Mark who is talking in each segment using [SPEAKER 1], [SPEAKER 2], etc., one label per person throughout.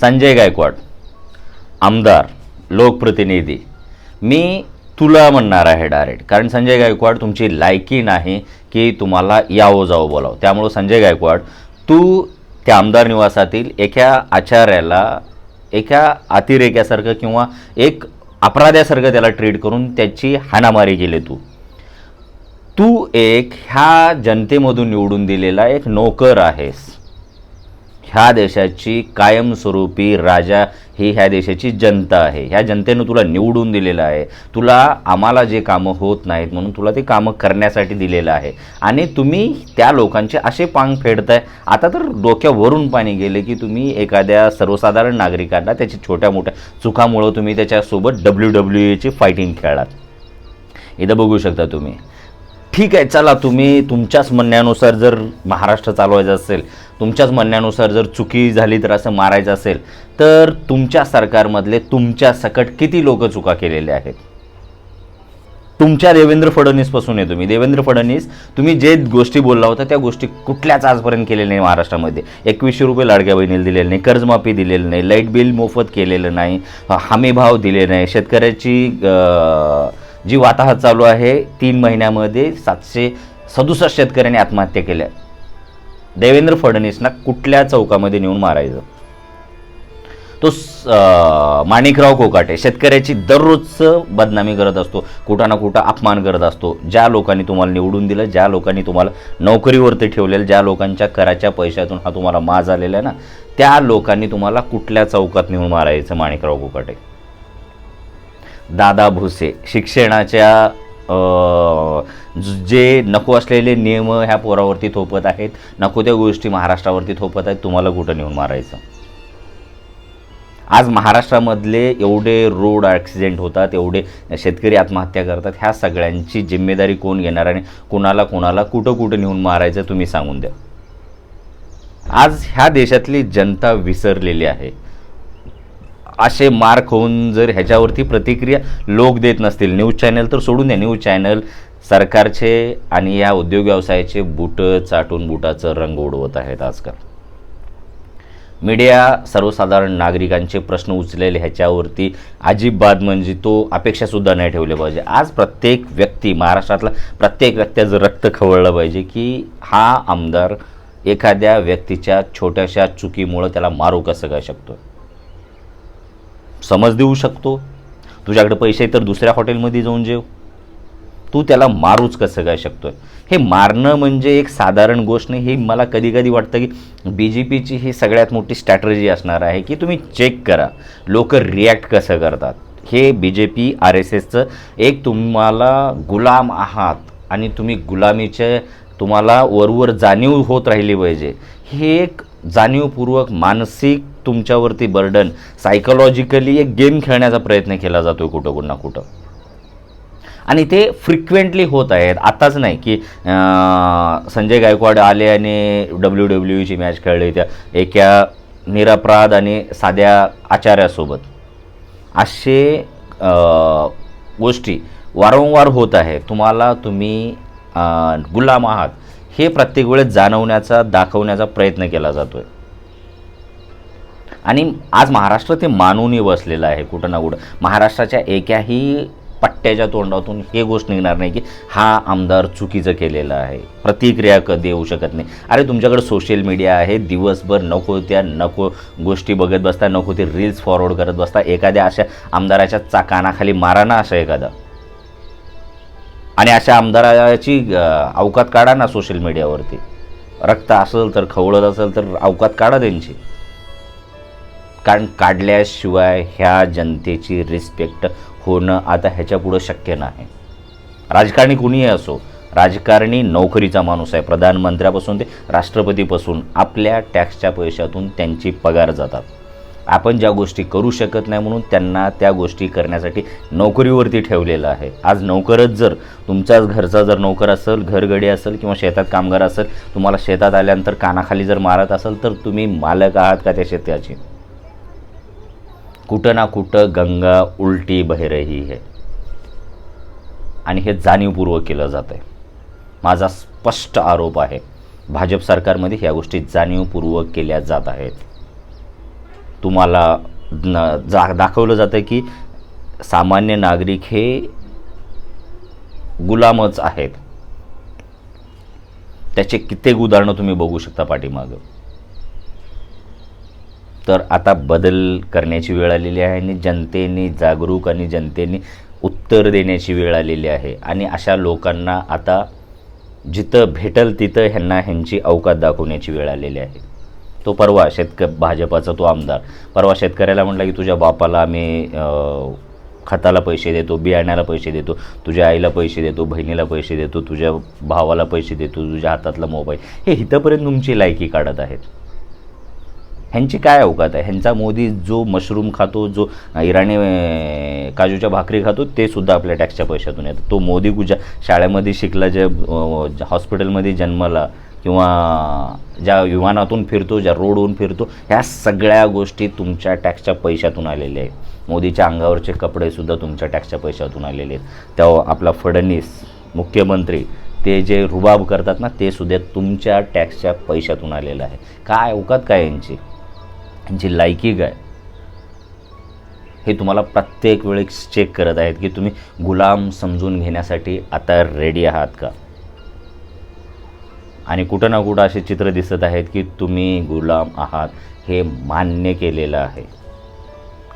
[SPEAKER 1] संजय गायकवाड आमदार लोकप्रतिनिधी. मी तुला म्हणणार आहे डायरेक्ट कारण संजय गायकवाड तुमची लायकी नाही की तुम्हाला यावं जावं बोलावं. त्यामुळं संजय गायकवाड तू त्या आमदार निवासातील एका आचार्याला एका अतिरेक्यासारखं किंवा एक अपराध्यासारखं त्याला ट्रीट करून त्याची हाणामारी केली तू. तू एक ह्या जनतेमधून निवडून दिलेला एक नोकर आहेस. ह्या देशाची कायमस्वरूपी राजा ही ह्या देशाची जनता आहे. ह्या जनतेनं तुला निवडून दिलेलं आहे. तुला आम्हाला जे कामं होत नाहीत म्हणून तुला ते कामं करण्यासाठी दिलेलं आहे. आणि तुम्ही त्या लोकांचे असे पांग फेडताय. आता तर डोक्यावरून पाणी गेले की तुम्ही एखाद्या सर्वसाधारण नागरिकांना त्याच्या छोट्या मोठ्या चुकामुळं तुम्ही त्याच्यासोबत डब्ल्यू डब्ल्यू एची फायटिंग खेळात. इथं बघू शकता तुम्ही. ठीक आहे चला तुम्ही तुमच्याच म्हणण्यानुसार जर महाराष्ट्र चालवायचं असेल तुमच्याच म्हणण्यानुसार जर चुकी झाली तर असं मारायचं असेल तर तुमच्या सरकारमधले तुमच्या सकट किती लोक चुका केलेले आहेत? तुमच्या देवेंद्र फडणवीसपासून आहे तुम्ही. देवेंद्र फडणवीस तुम्ही जे गोष्टी बोलला होता त्या गोष्टी कुठल्याच आजपर्यंत केलेल्या नाही महाराष्ट्रामध्ये. एकवीसशे रुपये लाडक्या बहिणीला दिलेले नाही कर्जमाफी दिलेलं नाही लाइट बिल मोफत केलेलं नाही हमीभाव दिले नाही. शेतकऱ्याची जी वाताहत चालू आहे तीन महिन्यामध्ये सातशे सदुसष्ट शेतकऱ्यांनी आत्महत्या केल्या. देवेंद्र फडणवीसना कुठल्या चौकामध्ये नेऊन मारायचं? तो माणिकराव कोकाटे शेतकऱ्याची दररोजचं बदनामी करत असतो कुठं ना कुठं अपमान करत असतो. ज्या लोकांनी तुम्हाला निवडून दिलं ज्या लोकांनी तुम्हाला नोकरीवरती ठेवलेलं ज्या लोकांच्या कराच्या पैशातून हा तुम्हाला माज आलेला आहे ना त्या लोकांनी तुम्हाला कुठल्या चौकात नेऊन मारायचं माणिकराव कोकाटे? दादा भुसे शिक्षणाच्या जे नको असलेले नियम ह्या पोरावरती थोपत आहेत नको त्या गोष्टी महाराष्ट्रावरती थोपत आहेत तुम्हाला कुठं नेऊन मारायचं? आज महाराष्ट्रामधले एवढे रोड ॲक्सिडेंट होतात एवढे शेतकरी आत्महत्या करतात ह्या सगळ्यांची जिम्मेदारी कोण घेणार आणि कोणाला कोणाला कुठं कुठं नेऊन मारायचं तुम्ही सांगून द्या. आज ह्या देशातली जनता विसरलेली आहे. असे मार्क होऊन जर ह्याच्यावरती प्रतिक्रिया लोक देत नसतील. न्यूज चॅनल तर सोडून द्या. न्यूज चॅनल सरकारचे आणि या उद्योग व्यवसायाचे बुटं चाटून बुटाचं रंग उडवत आहेत आजकाल. मीडिया सर्वसाधारण नागरिकांचे प्रश्न उचलेले ह्याच्यावरती अजिबात म्हणजे तो अपेक्षासुद्धा नाही ठेवले पाहिजे. आज प्रत्येक व्यक्ती महाराष्ट्रातला प्रत्येक व्यक्तीचं रक्त खवळलं पाहिजे की हा आमदार एखाद्या व्यक्तीच्या छोट्याशा चुकीमुळं त्याला मारू कसं काय शकतो समज देऊ शकतो. तुझ्याकडे पैसे तर दुसऱ्या हॉटेलमध्ये जाऊन जेव. तू त्याला मारूच कसं काय शकतो हे मारणं म्हणजे एक साधारण गोष्ट नाही. हे मला कधी कधी वाटतं की बी जे पीची ही सगळ्यात मोठी स्ट्रॅटर्जी असणार आहे की तुम्ही चेक करा. लोक रिॲक्ट कसं करतात? हे B J P R S एसचं एक तुम्हाला गुलाम आहात आणि तुम्ही गुलामीचे तुम्हाला वरवर जाणीव होत राहिली पाहिजे. हे एक जाणीवपूर्वक मानसिक तुमच्यावरती बर्डन सायकोलॉजिकली एक गेम खेळण्याचा प्रयत्न केला जातो कुठं कुठं ना कुठं. आणि ते फ्रिक्वेंटली होत आहेत. आताच नाही की संजय गायकवाड आले आणि डब्ल्यू डब्ल्यू ची मॅच खेळली. त्या एका निरपराध आणि साध्या आचार्यासोबत. असे गोष्टी वारंवार होत आहे तुम्हाला तुम्ही गुलाम आहात. हे प्रत्येक वेळेस जाणवण्याचा दाखवण्याचा प्रयत्न केला जातो आहे आणि आज महाराष्ट्र ते मानूनही बसलेलं आहे कुठं ना कुठं. महाराष्ट्राच्या एकाही पट्ट्याच्या तोंडातून हे गोष्ट निघणार नाही की हा आमदार चुकीचं केलेलं आहे प्रतिक्रिया कधी येऊ शकत नाही. अरे तुमच्याकडे सोशल मीडिया आहे दिवसभर नको त्या नको गोष्टी बघत बसता नको ते रील्स फॉरवर्ड करत बसता एखाद्या अशा आमदाराच्या चा कानाखाली मारा ना अशा एखादा. आणि अशा आमदाराची अवकात काढा ना सोशल मीडियावरती रक्त असेल तर खवळत असेल तर अवकात काढा त्यांची. कारण काढल्याशिवाय ह्या जनतेची रिस्पेक्ट होणं आता ह्याच्यापुढं शक्य नाही. राजकारणी कुणीही असो राजकारणी नोकरीचा माणूस आहे. प्रधानमंत्र्यापासून ते राष्ट्रपतीपासून आपल्या टॅक्सच्या पैशातून त्यांची पगार जातात. आपण ज्या गोष्टी करू शकत नाही म्हणून त्यांना त्या गोष्टी करण्यासाठी नोकरीवरती ठेवलेलं आहे. आज नोकरच जर तुमचाच घरचा जर नोकर असेल घरगडी असेल किंवा शेतात कामगार असेल तुम्हाला शेतात आल्यानंतर कानाखाली जर मारत असेल तर तुम्ही मालक आहात का त्या शेताची? कुठं ना कुठं गंगा उलटी बहिरही है आणि हे जाणीवपूर्वक केलं जातं आहे माझा स्पष्ट आरोप आहे भाजप सरकारमध्ये ह्या गोष्टी जाणीवपूर्वक केल्या जात आहेत. तुम्हाला न जा दाखवलं जातं की सामान्य नागरिक हे गुलामच आहेत. त्याचे कित्येक उदाहरणं तुम्ही बघू शकता पाठीमागं. तर आता बदल करण्याची वेळ आलेली आहे आणि जनतेने जागरूक आणि जनतेने उत्तर देण्याची वेळ आलेली आहे. आणि अशा लोकांना आता जिथं भेटल तिथं ह्यांना ह्यांची अवकात दाखवण्याची वेळ आलेली आहे. तो परवा शेतक भाजपाचा तो आमदार. परवा शेतकऱ्याला म्हटला की तुझ्या बापाला आम्ही खताला पैसे देतो बियाण्याला पैसे देतो तुझ्या आईला पैसे देतो बहिणीला पैसे देतो तुझ्या भावाला पैसे देतो तुझ्या हातातला मोबाईल. हे इथंपर्यंत तुमची लायकी काढत आहेत. ह्यांची काय अवघात आहे? ह्यांचा मोदी जो मशरूम खातो जो इराणी काजूच्या भाकरी खातो ते सुद्धा आपल्या टॅक्सच्या पैशातून येतं. तो मोदी कुठच्या शाळेमध्ये शिकला जे ज- हॉस्पिटलमध्ये जन्माला किंवा ज्या विमानातून फिरतो ज्या रोडवरून फिरतो ह्या सगळ्या गोष्टी तुमच्या टॅक्सच्या पैशातून आलेल्या आहेत. मोदीच्या अंगावरचे कपडेसुद्धा तुमच्या टॅक्सच्या पैशातून आलेले आहेत. तेव्हा आपला फडणवीस मुख्यमंत्री ते जे रुबाब करतात ना ते सुद्धा तुमच्या टॅक्सच्या पैशातून आलेलं आहे. काय अवकात काय यांची? जी लायकी काय? हे तुम्हाला प्रत्येक वेळेस चेक करत आहेत की तुम्ही गुलाम समजून घेण्यासाठी आता रेडी आहात का? आणि कुठं ना कुठं असे चित्र दिसत आहेत की तुम्ही गुलाम आहात हे मान्य केलेलं आहे.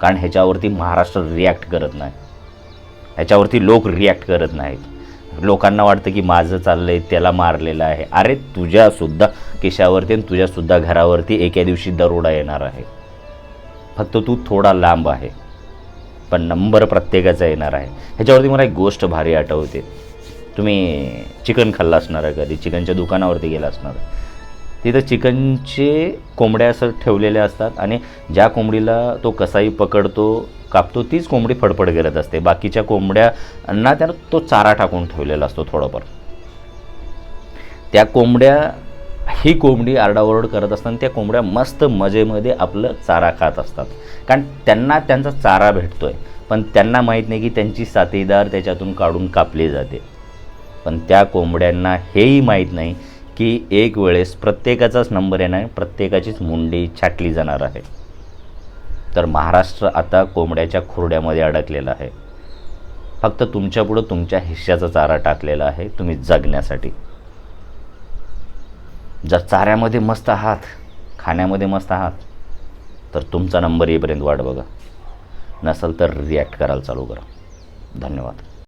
[SPEAKER 1] कारण ह्याच्यावरती महाराष्ट्र रिॲक्ट करत नाही. ह्याच्यावरती लोक रिॲक्ट करत नाहीत. लोकांना वाटतं की माझं चाललंय त्याला मारलेलं आहे. अरे तुझ्यासुद्धा केशावरती आणि तुझ्यासुद्धा घरावरती एका दिवशी दरोडा येणार आहे. फक्त तू थोडा लांब आहे पण नंबर प्रत्येकाचा येणार आहे. ह्याच्यावरती मला एक गोष्ट भारी आठवते. तुम्ही चिकन खाल्लं असणार आहे कधी? चिकनच्या दुकानावरती गेला असणार. तिथं चिकनचे कोंबड्या असं ठेवलेल्या असतात आणि ज्या कोंबडीला तो कसाई पकडतो कापतो तीच कोंबडी फडफड करत असते. बाकीच्या कोंबड्यांना त्यानं तो चारा टाकून ठेवलेला असतो थोडंफार. त्या कोंबड्या ही कोंबडी आरडाओरड करत असताना त्या कोंबड्या मस्त मजेमध्ये आपलं चारा खात असतात. कारण त्यांना त्यांचा चारा भेटतो आहे पण त्यांना माहीत नाही की त्यांची साथीदार त्याच्यातून काढून कापली जाते. पण त्या कोंबड्यांना हेही माहीत नाही की एक वेळेस प्रत्येकाचाच नंबर येणार प्रत्येकाचीच मुंडी छाटली जाणार आहे. तर महाराष्ट्र आता कोंबड्याच्या खुरड्यामध्ये अडकलेला आहे. फक्त तुमच्यापुढं तुमच्या हिश्श्याचा चारा टाकलेला आहे तुम्ही जगण्यासाठी. जर चाऱ्यामध्ये मस्त आहात खाण्यामध्ये मस्त आहात तर तुमचा नंबर येईपर्यंत वाट बघा. नसेल तर रिॲक्ट करायला चालू करा. धन्यवाद.